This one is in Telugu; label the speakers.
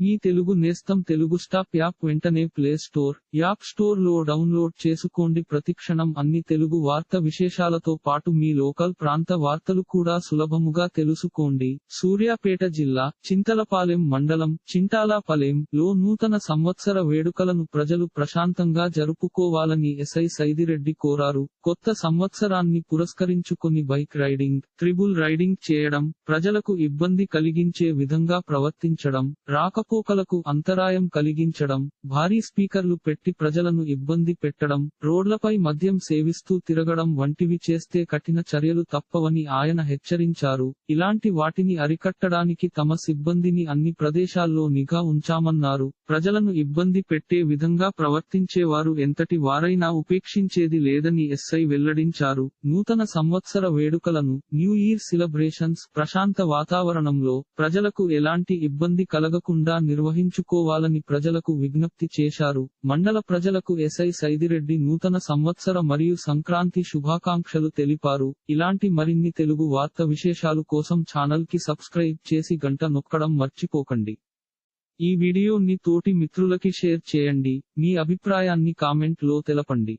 Speaker 1: మీ తెలుగు నేస్తం తెలుగు స్టాప్ యాప్ వెంటనే ప్లే స్టోర్ యాప్ స్టోర్లో డౌన్లోడ్ చేసుకోండి. ప్రతిక్షణం అన్ని తెలుగు వార్త విశేషాలతో పాటు మీ లోకల్ ప్రాంత వార్తలు కూడా సులభముగా తెలుసుకోండి. సూర్యాపేట జిల్లా చింతలపాలెం మండలం చింటాలాపలెం లో నూతన సంవత్సర వేడుకలను ప్రజలు ప్రశాంతంగా జరుపుకోవాలని ఎస్ఐ సైదిరెడ్డి కోరారు. కొత్త సంవత్సరాన్ని పురస్కరించుకొని బైక్ రైడింగ్ ట్రిబుల్ రైడింగ్ చేయడం ప్రజలకు ఇబ్బంది కలిగించే విధంగా ప్రవర్తించడం రాకపోకలకు అంతరాయం కలిగించడం భారీ స్పీకర్లు పెట్టి ప్రజలను ఇబ్బంది పెట్టడం రోడ్లపై మద్యం సేవిస్తూ తిరగడం వంటివి చేస్తే కఠిన చర్యలు తప్పవని ఆయన హెచ్చరించారు. ఇలాంటి వాటిని అరికట్టడానికి తమ సిబ్బందిని అన్ని ప్రదేశాల్లో నిఘా ఉంచామన్నారు. ప్రజలను ఇబ్బంది పెట్టే విధంగా ప్రవర్తించేవారు ఎంతటి వారైనా ఉపేక్షించేది లేదని ఎస్ఐ వెల్లడించారు. నూతన సంవత్సర వేడుకలను న్యూ ఇయర్ సెలబ్రేషన్స్ ప్రశాంత వాతావరణంలో ప్రజలకు ఎలాంటి ఇబ్బంది కలగకుండా నిర్వహించుకోవాలని ప్రజలకు విజ్ఞప్తి చేశారు. మండల ప్రజలకు ఎస్ఐ సైదిరెడ్డి నూతన సంవత్సర మరియు సంక్రాంతి శుభాకాంక్షలు తెలిపారు. ఇలాంటి మరిన్ని తెలుగు వార్త విశేషాలు కోసం ఛానల్కి సబ్స్క్రైబ్ చేసి గంట నొక్కడం మర్చిపోకండి. ఈ వీడియోని తోటి మిత్రులకి షేర్ చేయండి. మీ అభిప్రాయాన్ని కామెంట్లో తెలపండి.